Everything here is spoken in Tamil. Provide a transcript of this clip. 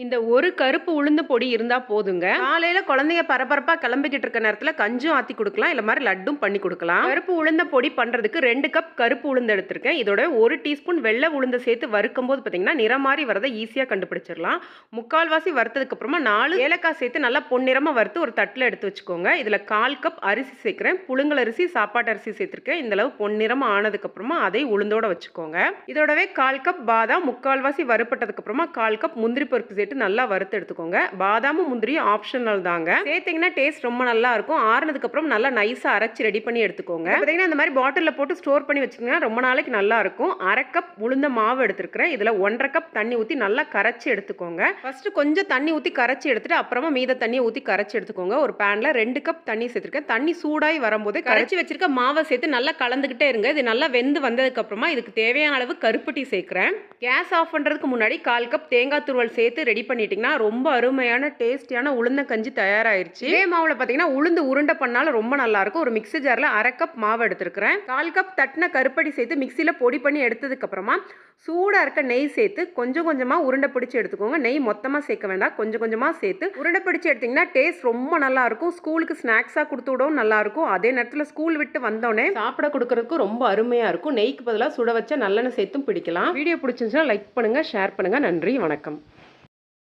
இந்த ஒரு கருப்பு உளுந்த பொடி இருந்தா போதுங்க. காலையில குழந்தைங்க பரபரப்பா கிளம்பிக்கிட்டு இருக்க நேரத்துல கஞ்சும் ஆத்தி கொடுக்கலாம் இல்ல மாதிரி லட்டும் பண்ணி கொடுக்கலாம். கருப்பு உளுந்த பொடி பண்றதுக்கு ரெண்டு கப் கருப்பு உளுந்து எடுத்திருக்கேன். இதோட ஒரு டீஸ்பூன் வெள்ளை உளுந்த சேர்த்து வறுக்கும் போது பாத்தீங்கன்னா நிறம் மாதிரி வரதை ஈஸியா கண்டுபிடிச்சிடலாம். முக்கால்வாசி வறுத்ததுக்கு அப்புறமா நாலு ஏலக்காய் சேர்த்து நல்லா பொன்னிறமா வறுத்து ஒரு தட்டுல எடுத்து வச்சுக்கோங்க. இதுல கால் கப் அரிசி சேர்க்கிறேன். புழுங்கல் அரிசி சாப்பாட்டு அரிசி சேர்த்திருக்கேன். இந்த அளவு பொன்னிறமா ஆனதுக்கு அப்புறமா அதை உளுந்தோட வச்சுக்கோங்க. இதோடவே கால் கப் பாதாம் முக்கால்வாசி வறுப்பட்டதுக்கு அப்புறமா கால் கப் முந்திரி பருப்பு சேர்த்து நல்லா வறுத்து எடுத்துக்கோங்க. பாதாமும் முந்திரியும் ஆப்ஷனல் தாங்க. சேர்த்தீங்கன்னா டேஸ்ட் ரொம்ப நல்லா இருக்கும். ஆறுனதுக்கு அப்புறம் நல்லா நைஸா அரைச்சு ரெடி பண்ணி எடுத்துக்கோங்க. பார்த்தீங்கன்னா இந்த மாதிரி பாட்டிலில் போட்டு ஸ்டோர் பண்ணி வச்சுக்கோங்க. ரொம்ப நாளைக்கு நல்லா இருக்கும். அரை கப் உளுந்த மாவு எடுத்துருக்கிறேன். இதுல ஒன்றரை கப் தண்ணி ஊற்றி நல்லா கரைச்சி எடுத்துக்கோங்க. ஃபர்ஸ்ட் கொஞ்சம் தண்ணி ஊற்றி கரைச்சி எடுத்துட்டு அப்புறமா மீத தண்ணியை ஊற்றி கரைச்சி எடுத்துக்கோங்க. ஒரு பேன்ல ரெண்டு கப் தண்ணி சேர்த்துருக்கேன். தண்ணி சூடாகி வரும்போது கரைச்சி வச்சிருக்க மாவை சேர்த்து நல்லா கலந்துக்கிட்டே இருங்க. இது நல்லா வெந்து வந்ததுக்கு அப்புறமா இதுக்கு தேவையான அளவு கருப்பட்டி சேர்க்கிறேன். கேஸ் ஆஃப் பண்றதுக்கு முன்னாடி கால் கப் தேங்காய் துருவல் சேர்த்து ரெடி பண்ணிட்டீங்கன்னா ரொம்ப அருமையான டேஸ்டியான உளுந்த கஞ்சி தயாராயிருச்சு. இதே மாவுல பார்த்தீங்கன்னா உளுந்து உருண்டை பண்ணாலும் ரொம்ப நல்லா இருக்கும் ஒரு மிக்ஸி ஜார்ல அரை கப் மாவு எடுத்திருக்கிறேன். கால் கப் தட்டின கருப்படி சேர்த்து மிக்சியில் பொடி பண்ணி எடுத்ததுக்கு அப்புறமா சூடாக இருக்க நெய் சேர்த்து கொஞ்சம் கொஞ்சமாக உருண்டை பிடிச்சி எடுத்துக்கோங்க. நெய் மொத்தமாக சேர்க்க வேண்டாம். கொஞ்சம் கொஞ்சமாக சேர்த்து உருண்டை பிடிச்சி எடுத்தீங்கன்னா டேஸ்ட் ரொம்ப நல்லா இருக்கும் ஸ்கூலுக்கு ஸ்நாக்ஸாக கொடுத்து விடவும் நல்லா இருக்கும் அதே நேரத்தில் ஸ்கூல் விட்டு வந்தோடனே சாப்பிட கொடுக்கறதுக்கும் ரொம்ப அருமையாக இருக்கும். நெய்க்கு பதிலாக சுட வச்ச நல்லெண்ணெய் சேர்த்தும் பிடிக்கலாம். வீடியோ பிடிச்சிருந்துச்சுன்னா லைக் பண்ணுங்கள் ஷேர் பண்ணுங்கள் நன்றி வணக்கம்.